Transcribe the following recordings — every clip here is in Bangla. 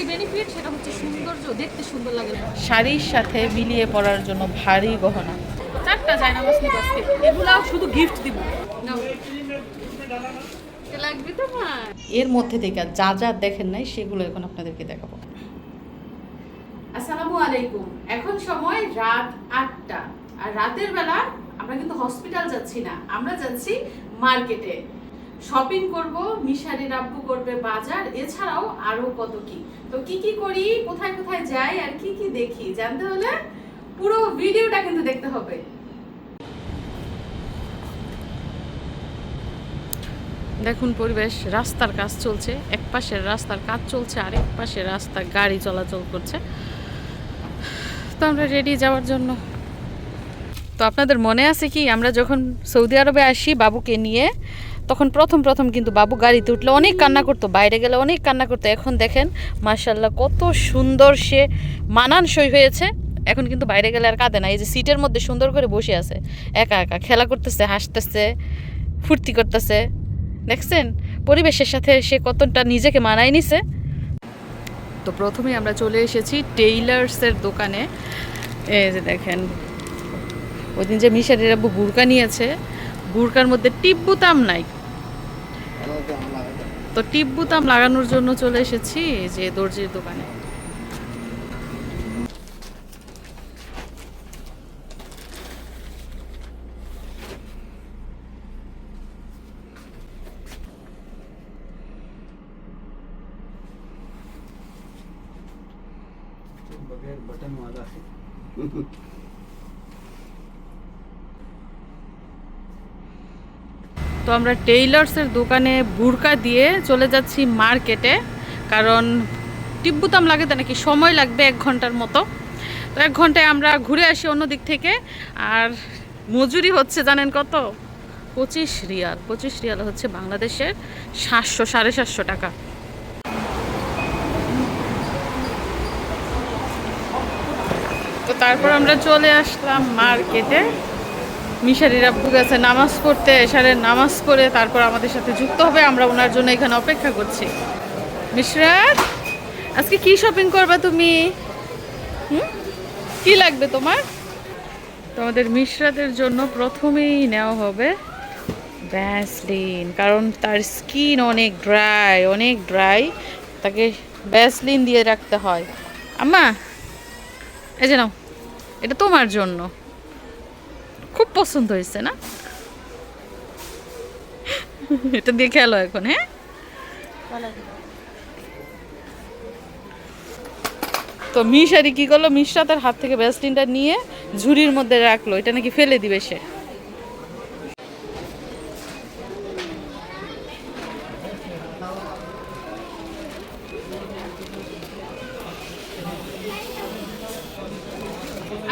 একটাই বেনিফিট সেটা হচ্ছে সৌন্দর্য দেখতে সুন্দর লাগে শাড়ির সাথে মিলিয়ে পরার জন্য ভারী গহনা। চারটা যায় না বাসনি বাসকে এগুলাও শুধু গিফট দিব। লাগবে এর মধ্যে থেকে যা যা দেখেন নাই সেগুলো এখন আপনাদেরকে দেখাবো। আসসালামু আলাইকুম। এখন সময় রাত আটটা। আর রাতের বেলা আমরা কিন্তু হসপিটাল যাচ্ছি না। আমরা যাচ্ছি মার্কেটে শপিং করব মিশারির আব্বু করবে বাজার, এছাড়াও আরও কত কি। তো কি কি করি, কোথায় কোথায় যাই আর কি কি দেখি, জানতে হলে পুরো ভিডিওটা কিন্তু দেখতে হবে। দেখুন পরিবেশ, রাস্তার কাজ চলছে এক পাশের রাস্তার কাজ চলছে, আর এক পাশের রাস্তা গাড়ি চলাচল করছে। তো আমরা রেডি যাওয়ার জন্য। তো আপনাদের মনে আছে কি, আমরা যখন সৌদি আরবে আসি বাবুকে নিয়ে তখন প্রথম প্রথম কিন্তু বাবু গাড়িতে উঠলে, অনেক কান্না করতো, বাইরে গেলে অনেক কান্না করতো। এখন দেখেন মার্শাল্লাহ কত সুন্দর সে মানানসই হয়েছে। এখন কিন্তু বাইরে গেলে আর কাঁদে না, এই যে সিটের মধ্যে সুন্দর করে বসে আছে, একা একা, খেলা করতেছে, হাসতেছে, ফুর্তি করতেছে। দেখছেন, পরিবেশের সাথে সে কতটা নিজেকে মানায় নিছে। তো প্রথমেই আমরা চলে এসেছি টেইলার্সের দোকানে। এই যে দেখেন, ওই দিন যে মিশারির আব্বু বুরকা নিয়েছে, বুরকার মধ্যে টিপ নাই। তো টিপ বুতাম লাগানোর জন্য চলে এসেছি এই যে দর্জির দোকানে बगैर बटन वाला है তো আমরা টেইলার্সের দোকানে বুরকা দিয়ে চলে যাচ্ছি মার্কেটে, কারণ টিব্বুতাম লাগে তো নাকি সময় লাগবে এক ঘণ্টার মতো। তো এক ঘন্টায় আমরা ঘুরে আসি অন্য দিক থেকে, আর মজুরি হচ্ছে জানেন কত? পঁচিশ রিয়াল। পঁচিশ রিয়াল হচ্ছে বাংলাদেশের সাতশো, সাড়ে সাতশো টাকা। তো তারপর আমরা চলে আসলাম মার্কেটে। মিশারির আব্বু গেছে, নামাজ পড়তে, এশারের নামাজ পড়ে, তারপর আমাদের সাথে যুক্ত হবে, আমরা ওনার জন্য এখানে অপেক্ষা করছি। মিশরাত, আজকে কি শপিং করবে তুমি? হুম? কি লাগবে তোমার? তোমাদের মিশরাতের জন্য প্রথমেই নেওয়া হবে ব্যাসলিন কারণ তার স্কিন অনেক ড্রাই অনেক ড্রাই। তাকে ব্যাসলিন দিয়ে রাখতে হয়। আম্মা, এই যে নাও, এটা তোমার জন্য। খুব পছন্দ হয়েছে না? এটা দিয়ে খেলো এখন হ্যাঁ? তো মিশারি কি করল? মিশরা তার হাত থেকে ভ্যাসলিনটা নিয়ে ঝুড়ির মধ্যে রাখল। এটা নাকি ফেলে দিবে সে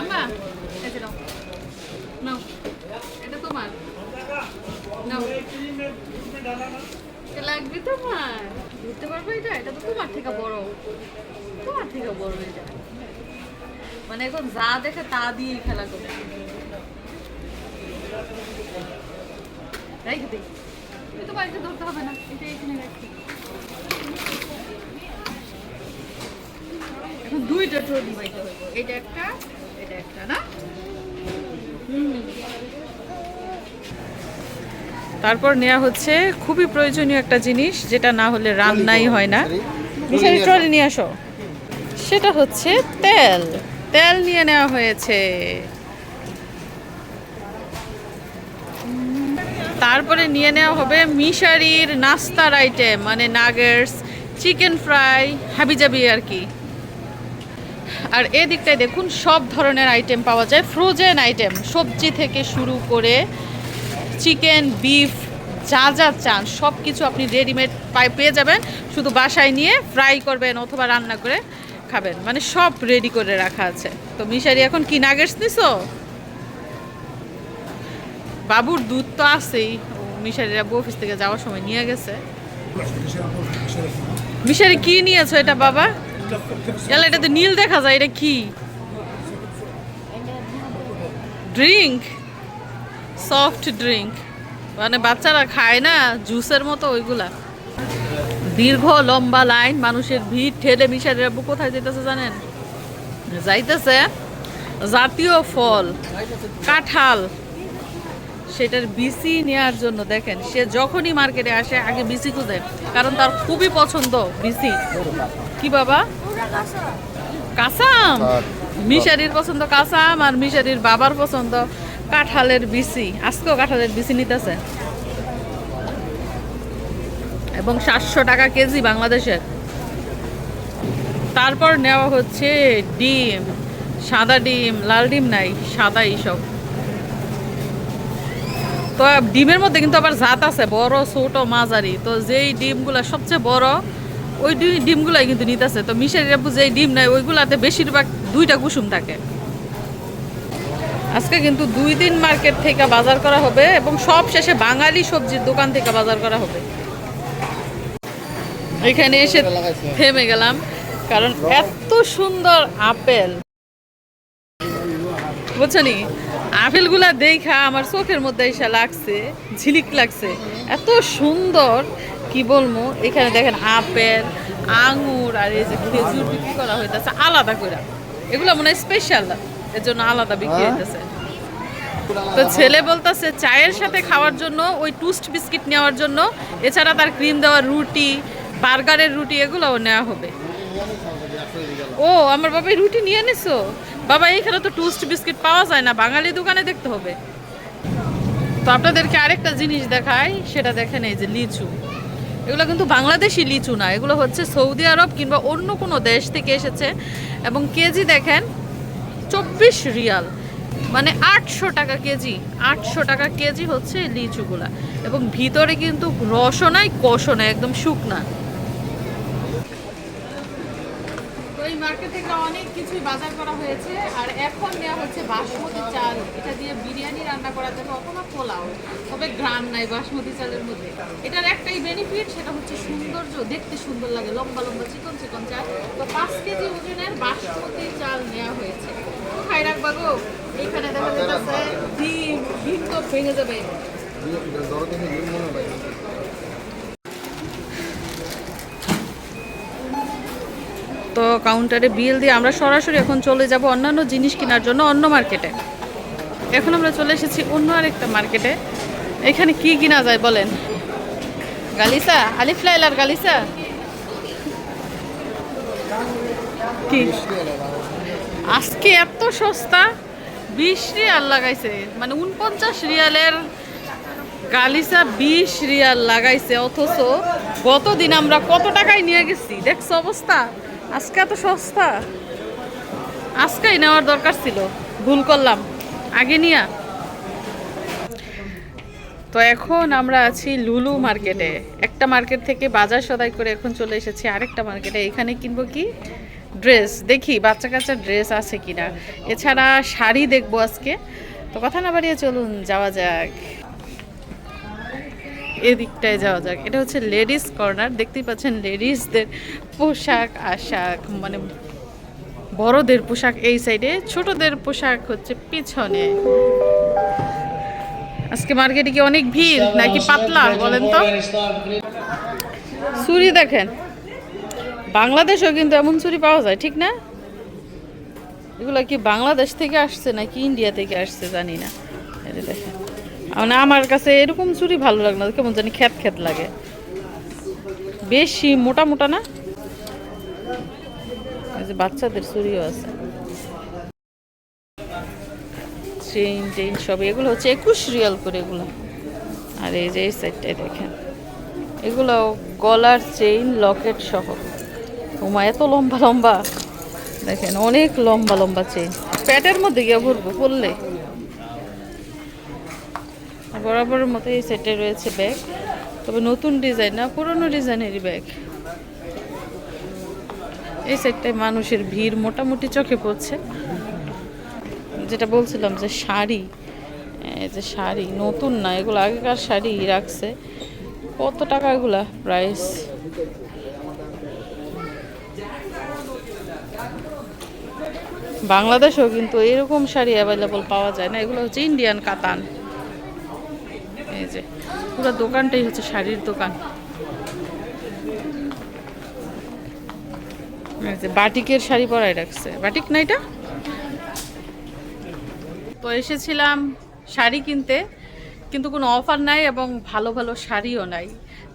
আম্মা এই যে নাও নাও এটা তোমার নাও এটা লাগবে তোমার ধরতে পারব এটা এটা তো তোমার থেকে বড় থেকে মানে এখন যা দেখে তা দিয়েই খেলা করে রেখে দিই তো বাড়িতে ধরতে হবে না এটা এখানে রাখি। এখন দুইটা ট্রলি বাইতে হইব এটা একটা এটা একটা না? তারপর নেওয়া হচ্ছে খুবই প্রয়োজনীয় একটা জিনিস যেটা না হলে রান্নাই হয় না। ট্রলি নিয়ে আসো। সেটা হচ্ছে তেল। তেল নিয়ে নেওয়া হয়েছে। তারপরে নিয়ে নেওয়া হবে মিশারির নাস্তার আইটেম মানে নাগেটস চিকেন ফ্রাই হাবিজাবি আর কি। আর এদিকটায় দেখুন, সব ধরনের আইটেম পাওয়া যায়। ফ্রোজেন আইটেম সবজি থেকে শুরু করে চিকেন বিফ যা যা চান সব কিছু আপনি রেডিমেড পেয়ে যাবেন। শুধু বাসায় নিয়ে ফ্রাই করবেন অথবা রান্না করে। খাবেন। মানে সব রেডি করে রাখা আছে। তো মিশারি, এখন কি নাগেটস নিছো? বাবুর দুধ তো আছেই। মিশারির অফিস থেকে যাওয়ার সময় নিয়ে গেছে। মিশারি, কি নিয়েছো এটা বাবা? এলা এটা তো নীল দেখা যায়, এটা কি? ড্রিঙ্ক সফট ড্রিঙ্ক মানে বাচ্চারা খায় না জুসের মতো ওইগুলা। দীর্ঘ লম্বা লাইন মানুষের ভিড় ঠেলে মিশারি আব্বু কোথায় যেতেছে জানেন? যাইতেছে জাতীয় ফল কাঁঠাল। সেটার বিসি নেওয়ার জন্য দেখেন সে যখনই মার্কেটে আসে আগে বিসি খুঁজে কারণ তার খুবই পছন্দ বিসি কি বাবা? কাসাম। মিশারির পছন্দ কাসাম আর মিশারির বাবার পছন্দ কাঁঠালের বিসি আজকেও কাঁঠালের বিসি নিতেছে। এবং সাতশো টাকা কেজি বাংলাদেশের তারপর নেওয়া হচ্ছে ডিম, সাদা ডিম, লাল ডিম নাই, সাদা এইসব। তো ডিমের মধ্যে কিন্তু আবার জাত আছে, বড়, ছোট, মাঝারি। তো যেই ডিমগুলো সবচেয়ে বড়, ওই ডিমগুলাই কিন্তু নিতেছে। তো মিশারি আপু যেই ডিম নেয়, ওইগুলাতে বেশিরভাগ দুইটা কুসুম থাকে। আজকে কিন্তু দুই দিন মার্কেট থেকে বাজার করা হবে এবং সব শেষে বাঙালি সবজির দোকান থেকে বাজার করা হবে। এখানে এসে থেমে গেলাম কারণ এত সুন্দর আপেল। বুঝছ নি? আপেলগুলা দেখা আমার চোখের মধ্যে এসে লাগছে ঝিলিক লাগছে। এত সুন্দর কি বলব? এখানে দেখেন আপেল আঙুর আর এই যে খেজুর বিক্রি করা হইতেছে আলাদা করে। এগুলো মনে হয় স্পেশাল এর জন্য আলাদা বিক্রি হইতেছে। তো ছেলে বলতেছে চায়ের সাথে খাওয়ার জন্য ওই টুস্ট বিস্কিট নেওয়ার জন্য এছাড়া তার ক্রিম দেওয়া রুটি বার্গারের রুটি এগুলোও নেওয়া হবে। ও, আমার বাবা রুটি নিয়ে নিছো বাবা, এইখানে তো টুস্ট বিস্কিট পাওয়া যায় না, বাঙালি দোকানে দেখতে হবে। তো আপনাদেরকে আরেকটা জিনিস দেখাই, সেটা দেখেন এই যে লিচু। এগুলো কিন্তু বাংলাদেশি লিচু না, এগুলো হচ্ছে সৌদি আরব কিংবা অন্য কোনো দেশ থেকে এসেছে। এবং কেজি দেখেন, চব্বিশ রিয়াল। মানে আটশো টাকা কেজি, আটশো টাকা কেজি হচ্ছে লিচুগুলা। এবং ভিতরে কিন্তু কষও নাই, একদম শুকনা। তো এই মার্কেট থেকে অনেক কিছুই বাজার করা হয়েছে, আর এখন নেওয়া হচ্ছে বাসমতি চাল। এটা দিয়ে বিরিয়ানি রান্না করা যাবে অথবা পোলাও, তবে গ্রাম নাই বাসমতি চালের মধ্যে। এটার একটাই বেনিফিট সেটা হচ্ছে সৌন্দর্য, দেখতে সুন্দর লাগে, লম্বা লম্বা চিকন চিকন চাল। তো পাঁচ কেজি ওজনের বাসমতি চাল নেওয়া হয়েছে। খাই রাখবা গো? এইখানে দেখা যাচ্ছে, ডিম ডিম তো ভেঙে যাবে। তো কাউন্টারে বিল দিয়ে আমরা সরাসরি এখন চলে যাব অন্যান্য জিনিস কেনার জন্য অন্য মার্কেটে এখন আমরা চলে এসেছি অন্য আরেকটা মার্কেটে এখানে কি কিনা যায় বলেন? গালিসা, আলিফ লাইলার গালিসা। কি? আজকে এত সস্তা? বিশ রিয়াল লাগাইছে। মানে উনপঞ্চাশ রিয়ালের গালিসা বিশ রিয়াল লাগাইছে, অথচ গতদিন আমরা কত টাকায় নিয়ে গেছি? দেখছ অবস্থা? আজকে এত সস্তা? আজকেই নেওয়ার দরকার ছিল। ভুল করলাম। আগে নিয়া। তো এখন আমরা আছি লুলু মার্কেটে। একটা মার্কেট থেকে বাজার সদাই করে এখন চলে এসেছি আরেকটা মার্কেটে। এখানে কিনবো কি? ড্রেস। দেখি বাচ্চা কাচ্চা ড্রেস আছে কিনা। এছাড়া শাড়ি দেখব আজকে। তো কথা না বাড়িয়ে চলুন, যাওয়া যাক। এদিকটায় যাওয়া যাক। এটা হচ্ছে লেডিস কর্নার। দেখতেই পাচ্ছেন লেডিসদের পোশাক, আশাক মানে বড়দের পোশাক এই সাইডে, ছোটদের পোশাক হচ্ছে পিছনে। আজকে মার্কেটে কি অনেক ভিড় নাকি পাতলা, বলেন তো? চুরি দেখেন। বাংলাদেশেও কিন্তু এমন চুরি পাওয়া যায়, ঠিক না? এগুলো কি বাংলাদেশ থেকে আসছে নাকি ইন্ডিয়া থেকে আসছে জানি না। দেখেন। মানে আমার কাছে এরকম চুরি ভালো লাগে না, কেমন জানি খ্যাত খ্যাত লাগে। বেশি মোটা মোটা না? বাচ্চাদের চুরিও আছে। চেইন টেইন সব, এগুলো হচ্ছে একুশ রিয়াল করে এগুলো। আর এই যে এই সাইডটাই দেখেন এগুলো গলার চেইন, লকেট সহ। ওমা এত লম্বা লম্বা। দেখেন, অনেক লম্বা লম্বা চেইন। প্যাটের মধ্যে গিয়ে ঘুরবো পড়লে বরাবরের মতো এই সেটে রয়েছে ব্যাগ তবে নতুন ডিজাইন না, পুরনো ডিজাইনেরই ব্যাগ এই সেটটায় মানুষের ভিড় মোটামুটি চোখে পড়ছে। যেটা বলছিলাম যে শাড়ি যে শাড়ি, নতুন না, এগুলো আগেকার শাড়ি রাখছে। কত টাকা এগুলা প্রাইস বাংলাদেশেও কিন্তু এরকম শাড়ি অ্যাভেলেবল পাওয়া যায় না। এগুলো হচ্ছে ইন্ডিয়ান কাতান এই যে, পুরো দোকানটাই হচ্ছে শাড়ির দোকান। যে বাটিকের শাড়ি পরাই রাখছে। বাটিক না এটা? তো এসেছিলাম শাড়ি কিনতে, কিন্তু কোনো অফার নাই এবং ভালো ভালো শাড়িও নাই।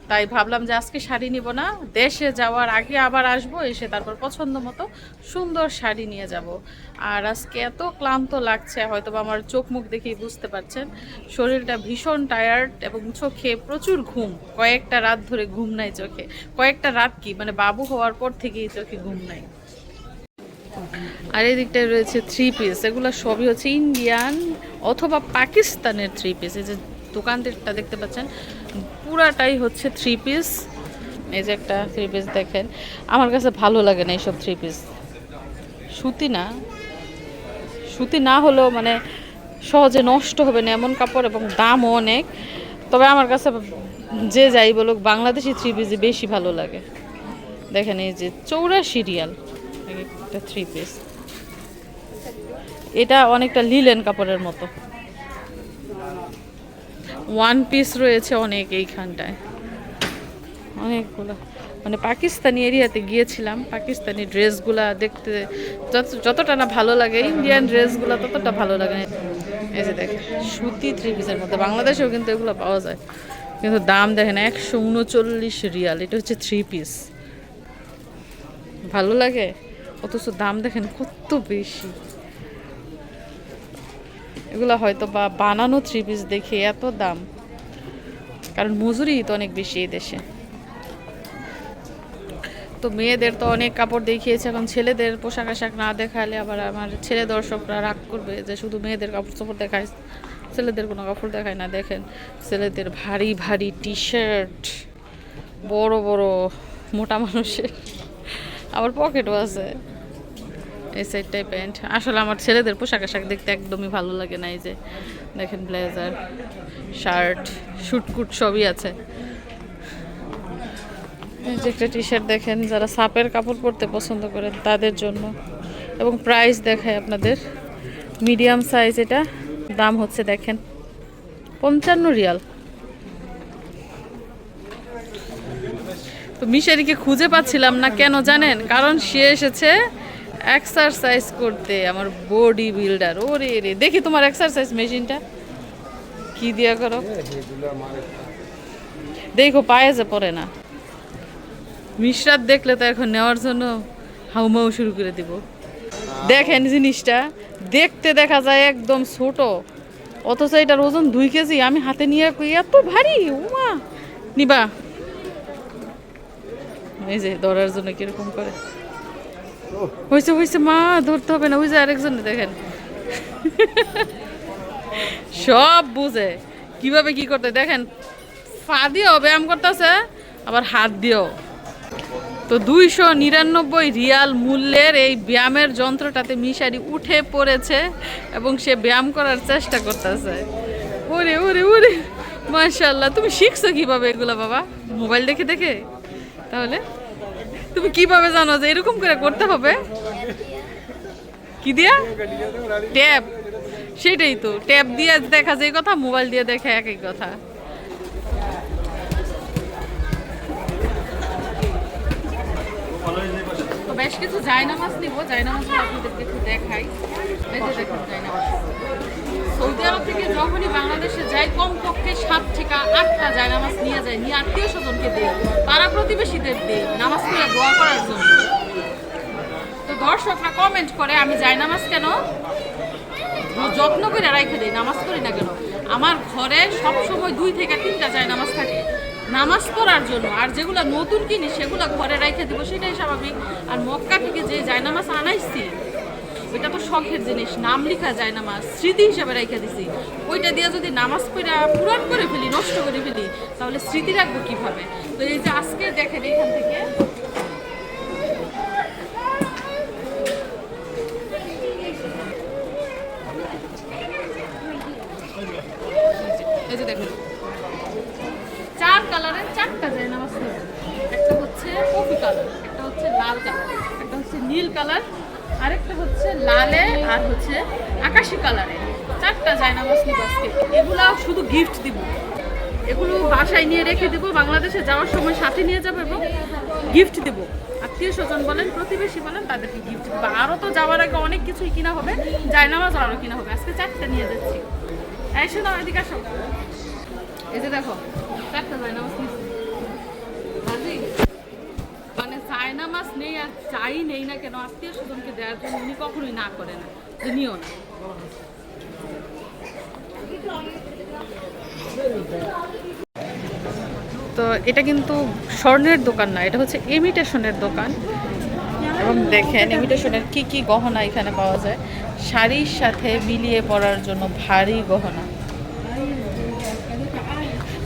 তাই ভাবলাম যে আজকে শাড়ি নিব না। দেশে যাওয়ার আগে আবার আসব, এসে তারপর পছন্দ মতো সুন্দর শাড়ি নিয়ে যাব। আর আজকে এত ক্লান্ত লাগছে হয়তো আমার চোখ মুখ দেখেই বুঝতে পারছেন। শরীরটা ভীষণ টায়ার্ড এবং চোখে প্রচুর ঘুম। কয়েকটা রাত ধরে ঘুম নাই চোখে। কয়েকটা রাত কি? মানে বাবু হওয়ার পর থেকেই চোখে ঘুম নাই। আর এদিকটায় রয়েছে থ্রি পিস এগুলো সবই হচ্ছে ইন্ডিয়ান অথবা পাকিস্তানের থ্রি পিস এই যে দোকানটা দেখতে পাচ্ছেন পুরাটাই হচ্ছে থ্রি পিস এই যে একটা থ্রি পিস দেখেন। আমার কাছে ভালো লাগে না এইসব থ্রি পিস সুতি না। সুতি না হলেও মানে সহজে নষ্ট হবে না এমন কাপড় এবং দামও অনেক। তবে আমার কাছে যে যাই বলুক, বাংলাদেশি থ্রি পিসই বেশি ভালো লাগে। দেখেন এই যে চৌরাশি সিরিয়াল একটা থ্রি পিস এটা অনেকটা লিলেন কাপড়ের মতো। ওয়ান পিস রয়েছে অনেক এইখানটায়। অনেকগুলো। মানে পাকিস্তানি এরিয়াতে গিয়েছিলাম, পাকিস্তানি ড্রেসগুলা দেখতে যত- যতটা না ভালো লাগে ইন্ডিয়ান ড্রেসগুলো ততটা ভালো লাগে। এই যে দেখেন, সুতি থ্রি পিসের মধ্যে। বাংলাদেশেও কিন্তু এগুলো পাওয়া যায়। কিন্তু দাম দেখেন, একশো উনচল্লিশ রিয়াল। এটা হচ্ছে থ্রি পিস ভালো লাগে? অথচ দাম দেখেন কত বেশি। এগুলো হয়তো বা বানানো থ্রি পিস দেখে এত দাম। কারণ মজুরি তো অনেক বেশি এই দেশে। তো মেয়েদের তো অনেক কাপড় দেখিয়েছে, এখন ছেলেদের পোশাক আশাক না দেখালে আবার আমার ছেলে দর্শকরা রাগ করবে যে শুধু মেয়েদের কাপড় চোপড় দেখায়, ছেলেদের কোনো কাপড় দেখায় না, দেখেন। ছেলেদের ভারী ভারী টি শার্ট বড় বড়, মোটা মানুষের। আবার পকেটও আছে। এই সাইডটাই প্যান্ট আসলে আমার ছেলেদের পোশাক আশাক দেখতে একদমই ভালো লাগে না, এই যে দেখেন ব্লেজার শার্ট শুটকুট সবই আছে। যে একটা টি শার্ট দেখেন, যারা সাপের কাপড় পরতে পছন্দ করেন তাদের জন্য। এবং প্রাইস দেখায় আপনাদের মিডিয়াম সাইজ এটা, দাম হচ্ছে দেখেন পঞ্চান্ন রিয়াল। তো মিশারিকে খুঁজে পাচ্ছিলাম না, কেন জানেন? কারণ সে এসেছে এক্সারসাইজ করতে আমার বডি বিল্ডার ওরে রে দেখি তোমার এক্সারসাইজ মেশিনটা কি দিয়া করো? দেখো পায়ে যে পড়ে না। মিশরাত দেখলে তো এখন নেওয়ার জন্য হাউমাউ শুরু করে দিব। দেখেন জিনিসটা দেখতে দেখা যায় একদম ছোট। অথচ এটার ওজন দুই কেজি আমি হাতে নিয়ে কই এত ভারী উমা। নিবা। এই যে ধরার জন্য কীরকম করে। হয়েছে হয়েছে মা, ধরতে হবে না ওই আরেকজন দেখেন। সব বুঝে, কীভাবে কি করতে, দেখেন, পা দিয়েও ব্যায়াম করতেছে, আবার হাত দিয়েও। তো দুইশো নিরানব্বই রিয়াল মূল্যের এই ব্যায়ামের যন্ত্রটাতে মিশারি উঠে পড়েছে এবং সে ব্যায়াম করার চেষ্টা করতেছে। ওরে ওরে ওরে মাশাল্লাহ তুমি শিখছো কীভাবে এগুলো, বাবা? মোবাইল দেখে দেখে? তাহলে? তুমি কীভাবে জানো যে এরকম করে করতে হবে? কি দিয়া? ট্যাব। সেটাই তো, ট্যাব দিয়ে দেখা যায় কথা, মোবাইল দিয়ে দেখা একই কথা। বেশ কিছু জায়নামাজ নিব জায়নামাজ আপনাদেরকে একটু দেখাই। যে দেখুন জায়নামাজ। সৌদি আরব থেকে যখনই বাংলাদেশে যাই কমপক্ষে সাত থেকে আটটা জায়নামাজ নিয়ে যায়, নিয়ে আত্মীয় স্বজনকে দেয় তারা প্রতিবেশীদের দেয় নামাজ পড়ে, দোয়া করার জন্য। তো দর্শকরা কমেন্ট করে, আমি জায়নামাজ কেন? যত্ন করে রাখে দেয় নামাজ করি না কেন? আমার ঘরে সব সময় দুই থেকে তিনটা যায় নামাজ থাকে। নামাজ পড়ার জন্য, আর যেগুলো নতুন কিনি, সেগুলো ঘরে রেখে দিব, সেটাই স্বাভাবিক। আর মক্কা থেকে যে জায়নামাজ আনাইছি ওইটা তো শখের জিনিস। নাম লেখা যায় নামাজ স্মৃতি হিসাবে রেখে দিছি। ওইটা দিয়ে যদি নামাজ পড়া পূরণ করে ফেলি, নষ্ট করে ফেলি, তাহলে স্মৃতি রাখব কীভাবে? তো এই যে আজকে দেখেন এখান থেকে। চার কালারের চারটা যায় নামাজ। একটা হচ্ছে কফি কালার, একটা হচ্ছে লাল কালার, একটা হচ্ছে নীল কালার আরেকটা হচ্ছে লালে আর হচ্ছে আকাশি কালারে চারটা নিব আজকে। এগুলা শুধু গিফট দিব। এগুলো বাসায় নিয়ে রেখে দিব, বাংলাদেশে যাওয়ার সময় সাথে নিয়ে যাব এবং গিফট দিব। আত্মীয় স্বজন বলেন, প্রতিবেশী বলেন, তাদেরকে গিফট বা আরও তো যাওয়ার আগে অনেক কিছুই কিনা হবে জায়নামাজ আরও কিনা হবে। আজকে চারটে নিয়ে যাচ্ছি। এই শোনো, এদিকে আসো। এই যে দেখো, চারটে জায়নামাজ নিচ্ছি। মানে জায়নামাজ নেই আর চাই নেই না কেন, আত্মীয় স্বজনকে দেওয়ার জন্য উনি কখনোই না করে না নিও না। তো এটা কিন্তু স্বর্ণের দোকান না, এটা হচ্ছে ইমিটেশনের দোকান। এবং দেখেন ইমিটেশনের কি কি গহনা এখানে পাওয়া যায়। শাড়ির সাথে মিলিয়ে পরার জন্য ভারী গহনা।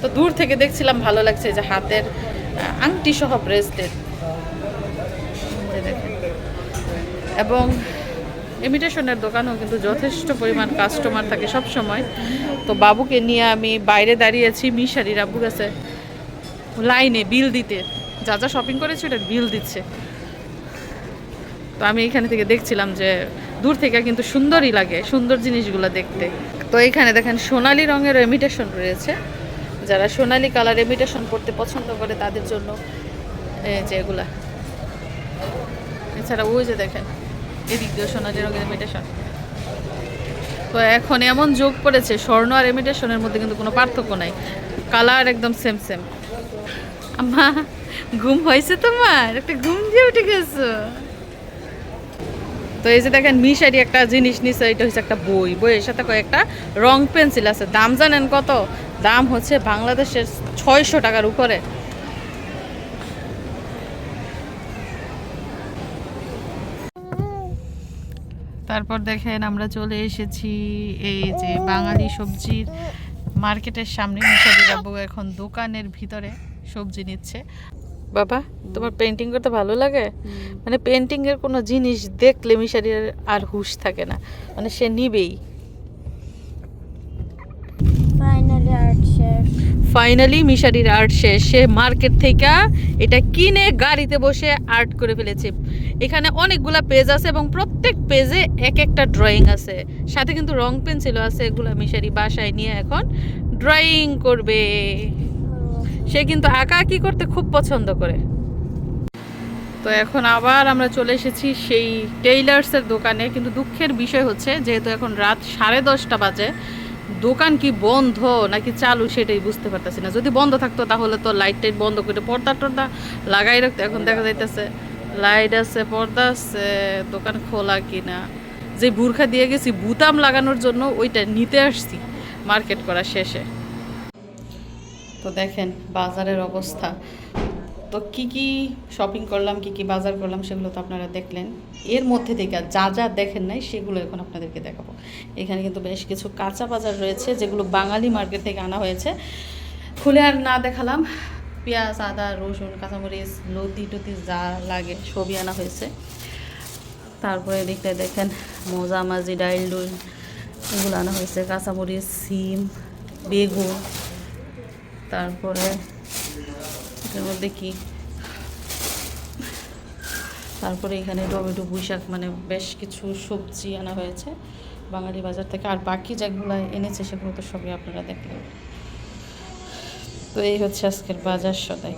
তো দূর থেকে দেখছিলাম, ভালো লাগছে যে হাতের আংটি সহ ব্রেসলেট দেখেন এবং ইমিটেশনের দোকানেও কিন্তু যথেষ্ট পরিমাণ কাস্টমার থাকে সব সময় তো বাবুকে নিয়ে আমি বাইরে দাঁড়িয়েছি মিশারির আব্বু কাছে। লাইনে বিল দিতে। যা যা শপিং করেছে ওটার বিল দিচ্ছে। তো আমি এখানে থেকে দেখছিলাম যে দূর থেকে কিন্তু সুন্দরই লাগে, সুন্দর জিনিসগুলো দেখতে। তো এখানে দেখেন সোনালি রঙের এমিটেশন রয়েছে। যারা সোনালি কালার এমিটেশন করতে পছন্দ করে তাদের জন্য যে এগুলা। এছাড়া ওই যে দেখেন এদিক রঙের এমিটেশন তো এখন এমন যোগ পড়েছে, স্বর্ণ আর এমিটেশনের মধ্যে কিন্তু কোনো পার্থক্য নাই। কালার একদম সেম সেম আম্মা, ঘুম হয়েছে তোমার? একটা ঘুম দিয়ে উঠে গেছো। তো এই যে দেখেন, মিশারি একটা জিনিস নিছে, এটা হচ্ছে একটা বই। বইয়ের সাথে কয়েকটা রং পেন্সিল আছে। দাম জানেন কত? দাম হচ্ছে বাংলাদেশের ছয়শো টাকার উপরে। তারপর দেখেন আমরা চলে এসেছি এই যে বাঙালি সবজির মার্কেটের সামনে মিশারি বাবু এখন দোকানের ভিতরে সবজি নিচ্ছে। বাবা তোমার পেন্টিং করতে ভালো লাগে? মানে পেন্টিং এর কোনো জিনিস দেখলে মিশারির আর হুশ থাকে না। মানে সে নিবেই। ফাইনালি মিশারির আর্ট শেষ। সে মার্কেট থেকে এটা কিনে গাড়িতে বসে আর্ট করে ফেলেছে। এখানে অনেকগুলা পেজ আছে এবং প্রত্যেক পেজে এক একটা ড্রয়িং আছে। সাথে কিন্তু রং পেন্সিলও আছে, এগুলা মিশারি বাসায় নিয়ে এখন ড্রয়িং করবে। সে কিন্তু আঁকা কি করতে খুব পছন্দ করে। তো এখন আবার আমরা চলে এসেছি সেই টেইলার্সের দোকানে। কিন্তু দুঃখের বিষয় হচ্ছে, যেহেতু এখন রাত সাড়ে দশটা বাজে দোকান কি বন্ধ নাকি চালু সেটাই বুঝতে পারতেছি না। যদি বন্ধ থাকতো তাহলে তো লাইট টাইট বন্ধ করে পর্দা টর্দা লাগাই রাখতো, এখন দেখা যাইতেছে লাইট আছে, পর্দা আছে, দোকান খোলা কিনা। যে বুরখা দিয়ে গেছি, বুতাম লাগানোর জন্য ওইটা নিতে আসছি মার্কেট করা শেষে। তো দেখেন, বাজারের অবস্থা। তো কি কি শপিং করলাম, কি কি বাজার করলাম, সেগুলো তো আপনারা দেখলেন। এর মধ্যে থেকে যা যা দেখেন নাই, সেগুলো এখন আপনাদেরকে দেখাবো। এখানে কিন্তু বেশ কিছু কাঁচা বাজার রয়েছে, যেগুলো বাঙালি মার্কেট থেকে আনা হয়েছে। খুলে আর না দেখালাম। পেঁয়াজ, আদা, রসুন, কাঁচামরিচ, লতি টতি যা লাগে, সবই আনা হয়েছে। তারপরে এদিকটায় দেখেন, মোজা, মাজি, ডাইল ডুল এগুলো আনা হয়েছে। কাঁচামরিচ, সিম, বেগুন, তারপরে এটার মধ্যে কি তারপরে এখানে টমেটো, পুঁইশাক মানে বেশ কিছু সবজি আনা হয়েছে বাঙালি বাজার থেকে। আর বাকি যেগুলো এনেছে সেগুলো তো সবই আপনারা দেখলেন। তো এই হচ্ছে আজকের বাজার সদাই।